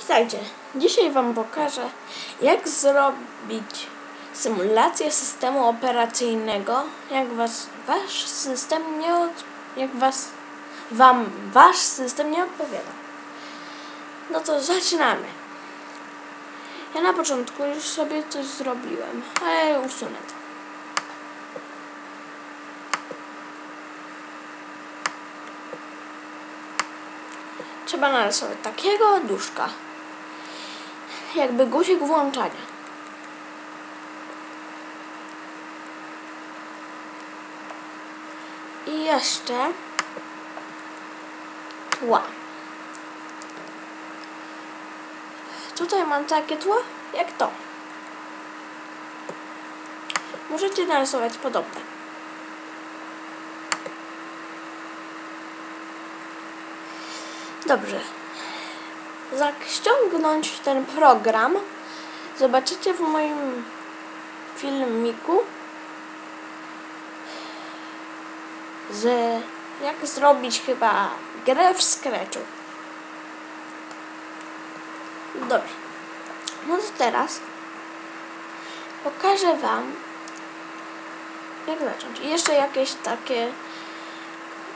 Witajcie. Dzisiaj Wam pokażę, jak zrobić symulację systemu operacyjnego, jak was wasz system nie od, jak was Wam wasz system nie odpowiada. No to zaczynamy. Ja na początku już sobie coś zrobiłem, ale usunę to. Trzeba narysować takiego duszka. Jakby guzik włączania. I jeszcze tła. Tutaj mam takie tło, jak to. Możecie narysować podobne. Dobrze. Jak ściągnąć ten program, zobaczycie w moim filmiku z jak zrobić chyba grę w Scratchu. Dobrze. No to teraz pokażę Wam jak zacząć. I jeszcze jakieś takie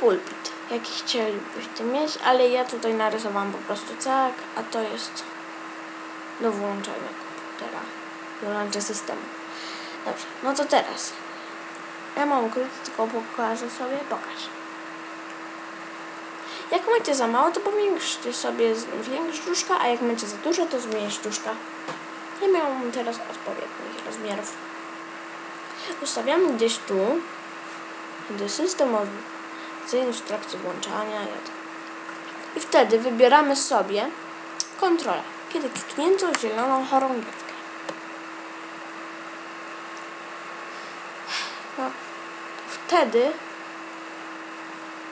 pulpit, jaki chcielibyście mieć, ale ja tutaj narysowałam po prostu tak, a to jest do włączenia komputera, do łączenia systemu. Dobrze, no to teraz. Ja mam ukryty, tylko pokażę sobie, pokaż. Jak macie za mało, to powiększcie sobie większość duszka, a jak macie za dużo, to zmniejsz duszka. Ja miałam teraz odpowiednich rozmiarów. Ustawiamy gdzieś tu, gdy system jest w trakcie włączania. I wtedy wybieramy sobie kontrolę, kiedy kliknięto zieloną chorągiewkę. No, wtedy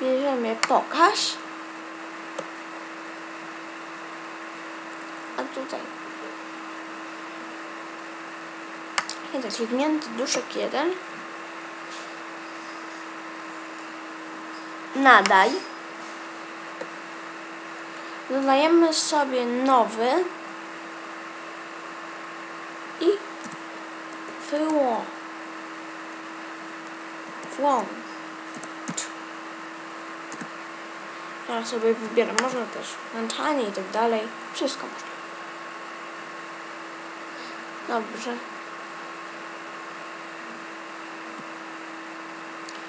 bierzemy pokaż, a tutaj kiedy kliknięty duszek 1 nadaj. Dodajemy sobie nowy i wyłącz. Włącz. Ja sobie wybieram, można też włączanie i tak dalej. Wszystko można. Dobrze.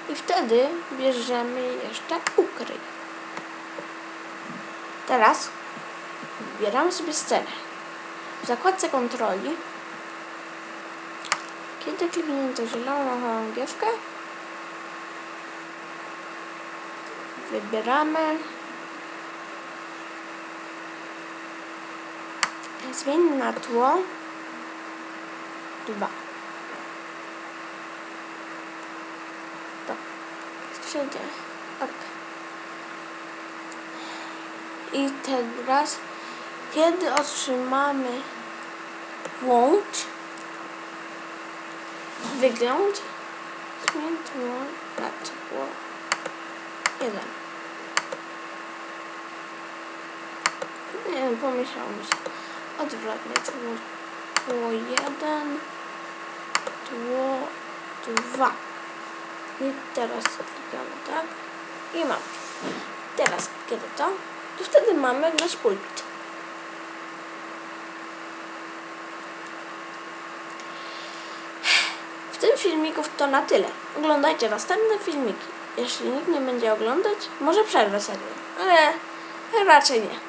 I wtedy bierzemy jeszcze ukryj. Teraz wybieramy sobie scenę. W zakładce kontroli, kiedy kliknięto zieloną chorągiewkę, wybieramy zmień na tło 2. wszędzie. Ok. I teraz, kiedy otrzymamy włącz wygląd, na tło 1. Nie pomyślałam się. Odwrotnie, tło, tło 1, tło 2. I teraz klikamy tak i mamy. Teraz kiedy to, to wtedy mamy nasz pulpit. W tym filmiku to na tyle. Oglądajcie następne filmiki. Jeśli nikt nie będzie oglądać, może przerwę serię, ale raczej nie.